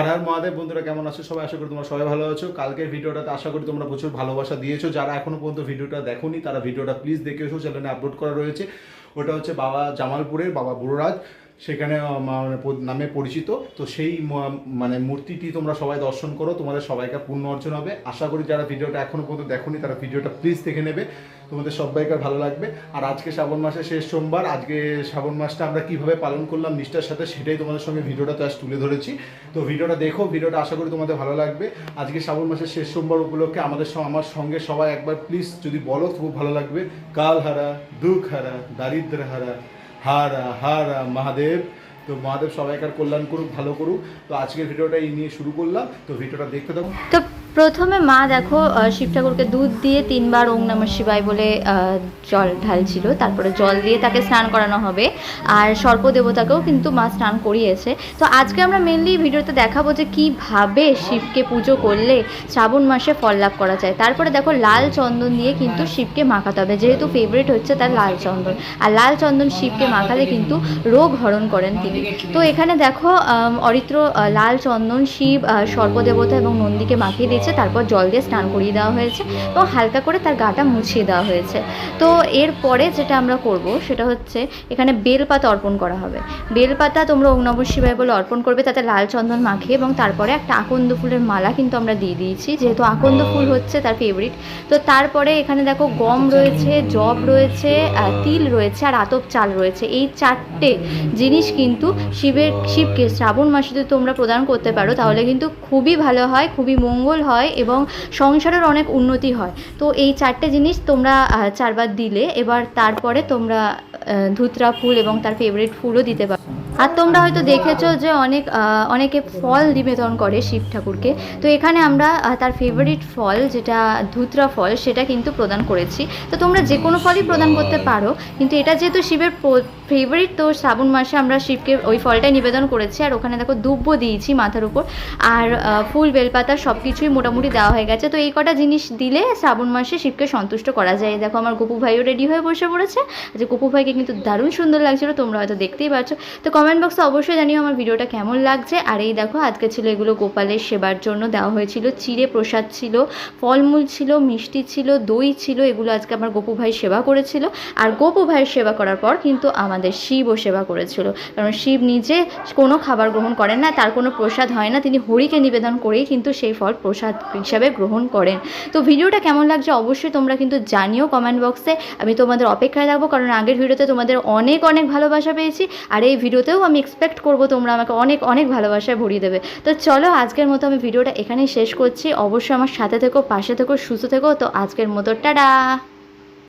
আর আর মহাদেব, বন্ধুরা কেমন আছো? সবাই আশা করি তোমরা সবাই ভালো আছো। কালকের ভিডিওটাতে আশা করি তোমরা প্রচুর ভালোবাসা দিয়েছ। যারা এখনও পর্যন্ত ভিডিওটা দেখোনি, তারা ভিডিওটা প্লিজ দেখে এসো। চ্যানেলে আপলোড করা রয়েছে। ওটা হচ্ছে বাবা জামালপুরের বাবা বুড়োরাজ। সেখানে মানে নামে পরিচিত। তো সেই মানে মূর্তিটি তোমরা সবাই দর্শন করো, তোমাদের সবাইকে পূর্ণ অর্জন হবে। আশা করি যারা ভিডিওটা এখনও পর্যন্ত দেখোনি, তারা ভিডিওটা প্লিজ দেখে নেবে। তোমাদের সবাইকার ভালো লাগবে। আর আজকে শ্রাবণ মাসের শেষ সোমবার, আজকে শ্রাবণ মাসটা আমরা কীভাবে পালন করলাম নিষ্ঠার সাথে, সেটাই তোমাদের সঙ্গে ভিডিওটাতে আজ তুলে ধরেছি। তো ভিডিওটা দেখো, ভিডিওটা আশা করি তোমাদের ভালো লাগবে। আজকে শ্রাবণ মাসের শেষ সোমবার উপলক্ষে আমাদের আমার সঙ্গে সবাই একবার প্লিজ যদি বলো, খুব ভালো লাগবে। কাল হারা দুঃখ হারা দারিদ্র হারা হারা, হার মহাদেব। তো মহাদেব সবাইকার কল্যাণ করুক, ভালো করুক। তো আজকের ভিডিওটা এই নিয়ে শুরু করলাম। তো ভিডিওটা দেখতে দেবো তো প্রথমে মা দেখো শিব ঠাকুরকে দুধ দিয়ে তিনবার ওং নমঃ শিবায় বলে জল ঢালছিল। তারপরে জল দিয়ে তাকে স্নান করানো হবে। আর সর্প দেবতাকেও কিন্তু মা স্নান করিয়েছে। তো আজকে আমরা মেনলি ভিডিওতে দেখাবো যে কীভাবে শিবকে পুজো করলে শ্রাবণ মাসে ফল লাভ করা যায়। তারপরে দেখো, লাল চন্দন দিয়ে কিন্তু শিবকে মাখাতে হবে। যেহেতু ফেভারিট হচ্ছে তার লাল চন্দন। আর লাল চন্দন শিবকে মাখালে কিন্তু রোগ হরণ করেন তিনি। তো এখানে দেখো অরিত্র লাল চন্দন শিব সর্পদেবতা এবং নন্দীকে মাখিয়ে দিয়েছে তারপর জল দিয়ে স্নান করিয়ে দেওয়া হয়েছে এবং হালকা করে তার গাটা মুছিয়ে দেওয়া হয়েছে। তো এরপরে যেটা আমরা করব, সেটা হচ্ছে এখানে বেলপাতা অর্পণ করা হবে। বেলপাতা তোমরা ওং নমঃ শিবায় বলে অর্পণ করবে, তাতে লাল চন্দন মাখিয়ে এবং তারপরে একটা আকন্দ ফুলের মালা কিন্তু আমরা দিয়ে দিয়েছি, যেহেতু আকন্দ ফুল হচ্ছে তার ফেভারিট তো তারপরে এখানে দেখো গম রয়েছে জব রয়েছে তিল রয়েছে আর আতপ চাল রয়েছে। এই চারটে জিনিস কিন্তু শিবের, শিবকে শ্রাবণ মাসে যদি তোমরা প্রদান করতে পারো, তাহলে কিন্তু খুবই ভালো হয়, খুবই মঙ্গল হয়। এবং সংসারের অনেক উন্নতি হয়। তো এই চারটে জিনিস তোমরা চারবার দিলে, এবার তারপরে তোমরা ধুতরা ফুল এবং তার ফেভারিট ফুলও দিতে পারো। আর তোমরা হয়তো দেখেছ যে অনেক অনেকে ফল নিবেদন করে শিব ঠাকুরকে। তো এখানে আমরা তার ফেভারিট ফল যেটা ধুতরা ফল, সেটা কিন্তু প্রদান করেছি। তো তোমরা যে কোনো ফলই প্রদান করতে পারো, কিন্তু এটা যেহেতু শিবের ফেভারিট তো শ্রাবণ মাসে আমরা শিবকে ওই ফলটাই নিবেদন করেছি। আর ওখানে দেখো দুব্য দিয়েছি মাথার উপর। আর ফুল, বেলপাতা সব কিছুই মোটামুটি দেওয়া হয়ে গেছে। তো এই কটা জিনিস দিলে শ্রাবণ মাসে শিবকে সন্তুষ্ট করা যায়। দেখো আমার গপু ভাইও রেডি হয়ে বসে পড়েছে। যে গপু ভাইকে কিন্তু দারুণ সুন্দর লাগছিল, তোমরা হয়তো দেখতেই পাচ্ছ তো কমেন্ট বক্সে অবশ্যই জানিও আমার ভিডিওটা কেমন লাগছে। আর এই দেখো, আজকে ছিল এগুলো গোপালের সেবার জন্য। দেওয়া হয়েছিল চিড়ে প্রসাদ ছিল, ফলমূল ছিল, মিষ্টি ছিল, দই ছিল, এগুলো আজকে আমার গপু ভাই সেবা করেছিল। আর গপু ভাইয়ের সেবা করার পর কিন্তু আমাদের শিবও সেবা করেছিল। কারণ শিব নিজে কোনো খাবার গ্রহণ করেন না, তার কোনো প্রসাদ হয় না। তিনি হরিকে নিবেদন করেই কিন্তু সেই ফল প্রসাদ হিসাবে গ্রহণ করেন। তো ভিডিওটা কেমন লাগছে অবশ্যই তোমরা কিন্তু জানিও কমেন্ট বক্সে। আমি তোমাদের অপেক্ষায় থাকব, কারণ আগের ভিডিওতে তোমাদের অনেক অনেক ভালোবাসা পেয়েছি। আর এই ভিডিওতেও আমি এক্সপেক্ট করব তোমরা আমাকে অনেক অনেক ভালোবাসায় ভরিয়ে দেবে। তো চলো আজকের মতো আমি ভিডিওটা এখানেই শেষ করছি। অবশ্যই আমার সাথে থেকো, পাশে থেকো, সুস্থ থেকো। তো আজকের মতো, টাটা!